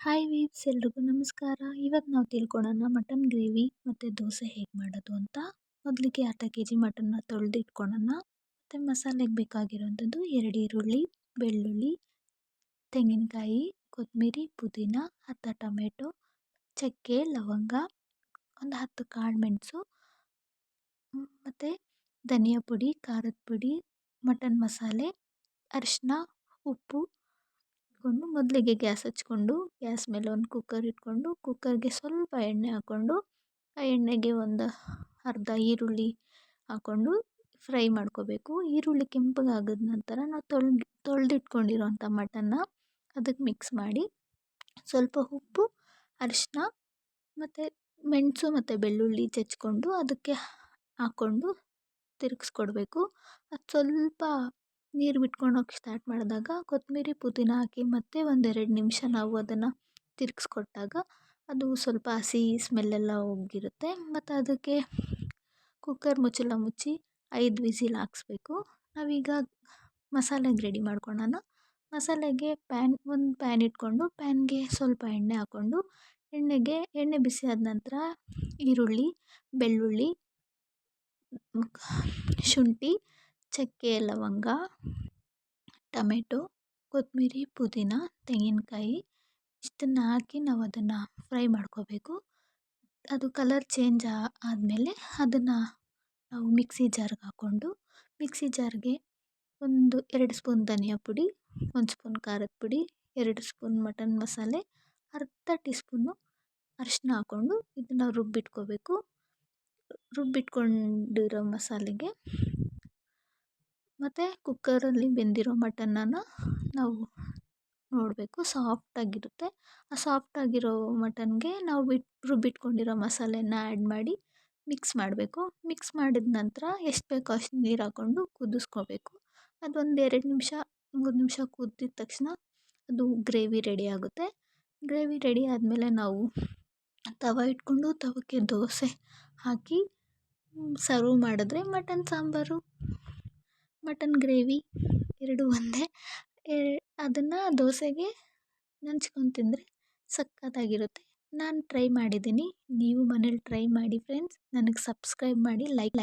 Hi ವೀಬ್ಸ್ ಎಲ್ರಿಗೂ ನಮಸ್ಕಾರ. ಇವಾಗ ನಾವು ತಿಳ್ಕೊಳೋಣ ಮಟನ್ ಗ್ರೇವಿ ಮತ್ತು ದೋಸೆ ಹೇಗೆ ಮಾಡೋದು ಅಂತ. ಮೊದಲಿಗೆ ಅರ್ಧ ಕೆ ಜಿ ಮಟನ್ನ ತೊಳೆದು ಇಟ್ಕೊಳೋಣ ಮತ್ತು ಮಸಾಲೆಗೆ ಬೇಕಾಗಿರೋಂಥದ್ದು ಎರಡು ಈರುಳ್ಳಿ, ಬೆಳ್ಳುಳ್ಳಿ, ತೆಂಗಿನಕಾಯಿ ಕೊತ್ತಂಬರಿ ಪುದೀನ, ಅರ್ಧ ಟೊಮೆಟೊ, ಚಕ್ಕೆ, ಲವಂಗ, ಒಂದು ಹತ್ತು ಕಾಳು ಮೆಣಸು ಮತ್ತು ಧನಿಯಾ ಪುಡಿ, ಖಾರದ ಪುಡಿ, ಮಟನ್ ಮಸಾಲೆ, ಅರಿಶಿನ, ಉಪ್ಪು ಇಟ್ಕೊಂಡು ಮೊದಲಿಗೆ ಗ್ಯಾಸ್ ಹಚ್ಕೊಂಡು, ಗ್ಯಾಸ್ ಮೇಲೆ ಒಂದು ಕುಕ್ಕರ್ ಇಟ್ಕೊಂಡು ಕುಕ್ಕರ್ಗೆ ಸ್ವಲ್ಪ ಎಣ್ಣೆ ಹಾಕ್ಕೊಂಡು, ಆ ಎಣ್ಣೆಗೆ ಒಂದು ಅರ್ಧ ಈರುಳ್ಳಿ ಹಾಕ್ಕೊಂಡು ಫ್ರೈ ಮಾಡ್ಕೋಬೇಕು. ಈರುಳ್ಳಿ ಕೆಂಪಗಾಗಿದ ನಂತರ ನಾವು ತೊಳ್ದು ತೊಳೆದಿಟ್ಕೊಂಡಿರೋಂಥ ಮಟನ್ನ ಅದಕ್ಕೆ ಮಿಕ್ಸ್ ಮಾಡಿ, ಸ್ವಲ್ಪ ಉಪ್ಪು ಅರಿಶಿನ ಮತ್ತು ಮೆಣಸು ಮತ್ತು ಬೆಳ್ಳುಳ್ಳಿ ಚಚ್ಕೊಂಡು ಅದಕ್ಕೆ ಹಾಕ್ಕೊಂಡು ತಿರುಗಿಸ್ಕೊಡ್ಬೇಕು. ಅದು ಸ್ವಲ್ಪ ನೀರು ಬಿಟ್ಕೊಂಡೋಗಿ ಸ್ಟಾರ್ಟ್ ಮಾಡಿದಾಗ ಕೊತ್ತಂಬರಿ ಪುದೀನ ಹಾಕಿ ಮತ್ತೆ ಒಂದೆರಡು ನಿಮಿಷ ನಾವು ಅದನ್ನು ತಿರುಗಿಸ್ಕೊಟ್ಟಾಗ ಅದು ಸ್ವಲ್ಪ ಹಸಿ ಸ್ಮೆಲ್ಲೆಲ್ಲ ಹೋಗಿರುತ್ತೆ. ಮತ್ತು ಅದಕ್ಕೆ ಕುಕ್ಕರ್ ಮುಚ್ಚಲ ಮುಚ್ಚಿ ಐದು ವಿಸಿಲ್ ಹಾಕ್ಸ್ಬೇಕು. ನಾವೀಗ ಮಸಾಲೆಗೆ ರೆಡಿ ಮಾಡ್ಕೊಳ್ಳೋಣ ಮಸಾಲೆಗೆ ಪ್ಯಾನ್ ಒಂದು ಪ್ಯಾನ್ ಇಟ್ಕೊಂಡು ಪ್ಯಾನ್ಗೆ ಸ್ವಲ್ಪ ಎಣ್ಣೆ ಹಾಕ್ಕೊಂಡು ಎಣ್ಣೆಗೆ, ಎಣ್ಣೆ ಬಿಸಿ ಆದ ನಂತರ ಈರುಳ್ಳಿ, ಬೆಳ್ಳುಳ್ಳಿ, ಶುಂಠಿ ಚಕ್ಕೆ, ಲವಂಗ, ಟಮೆಟೊ ಕೊತ್ತಂಬರಿ ಪುದೀನ, ತೆಂಗಿನಕಾಯಿ ಇಷ್ಟನ್ನು ಹಾಕಿ ನಾವು ಅದನ್ನು ಫ್ರೈ ಮಾಡ್ಕೋಬೇಕು. ಅದು ಕಲರ್ ಚೇಂಜ್ ಆದಮೇಲೆ ಅದನ್ನು ನಾವು ಮಿಕ್ಸಿ ಜಾರ್ಗೆ ಹಾಕ್ಕೊಂಡು ಮಿಕ್ಸಿ ಜಾರ್ಗೆ ಒಂದು ಎರಡು ಸ್ಪೂನ್ ಧನಿಯಾ ಪುಡಿ, ಒಂದು ಸ್ಪೂನ್ ಖಾರದ ಪುಡಿ, ಎರಡು ಸ್ಪೂನ್ ಮಟನ್ ಮಸಾಲೆ, ಅರ್ಧ ಟೀ ಸ್ಪೂನು ಅರಿಶಿನ ಹಾಕ್ಕೊಂಡು ಇದನ್ನು ರುಬ್ಬಿಟ್ಕೋಬೇಕು. ರುಬ್ಬಿಟ್ಕೊಂಡಿರೋ ಮಸಾಲೆಗೆ ಮತ್ತು ಕುಕ್ಕರಲ್ಲಿ ಬೆಂದಿರೋ ಮಟನನ್ನು ನಾವು ನೋಡಬೇಕು. ಸಾಫ್ಟಾಗಿರುತ್ತೆ ಆ ಸಾಫ್ಟಾಗಿರೋ ಮಟನ್ಗೆ ನಾವು ಬಿಟ್ಟು ರುಬ್ಬಿಟ್ಕೊಂಡಿರೋ ಮಸಾಲೆನ ಆ್ಯಡ್ ಮಾಡಿ ಮಿಕ್ಸ್ ಮಾಡಬೇಕು. ಮಿಕ್ಸ್ ಮಾಡಿದ ನಂತರ ಎಷ್ಟು ಬೇಕೋ ಅಷ್ಟು ನೀರು ಹಾಕ್ಕೊಂಡು ಕುದಿಸ್ಕೋಬೇಕು. ಅದೊಂದು ಎರಡು ನಿಮಿಷ, ಮೂರು ನಿಮಿಷ ಕುದ್ದಿದ ತಕ್ಷಣ ಅದು ಗ್ರೇವಿ ರೆಡಿ ಆಗುತ್ತೆ. ಗ್ರೇವಿ ರೆಡಿ ಆದಮೇಲೆ ನಾವು ತವ ಇಟ್ಕೊಂಡು, ತವಕ್ಕೆ ದೋಸೆ ಹಾಕಿ ಸರ್ವ್ ಮಾಡಿದ್ರೆ ಮಟನ್ ಸಾಂಬಾರು. ಮಟನ್ ಗ್ರೇವಿ ಎರಡೂ ಒಂದೇ. ಅದನ್ನು ದೋಸೆಗೆ ನಂಚ್ಕೊಂಡು ತಿಂದರೆ ಸಖತ್ತಾಗಿರುತ್ತೆ. ನಾನು ಟ್ರೈ ಮಾಡಿದ್ದೀನಿ. ನೀವು ಮನೇಲಿ ಟ್ರೈ ಮಾಡಿ ಫ್ರೆಂಡ್ಸ್. ನನಗೆ ಸಬ್ಸ್ಕ್ರೈಬ್ ಮಾಡಿ ಲೈಕ್ ಲೈಕ್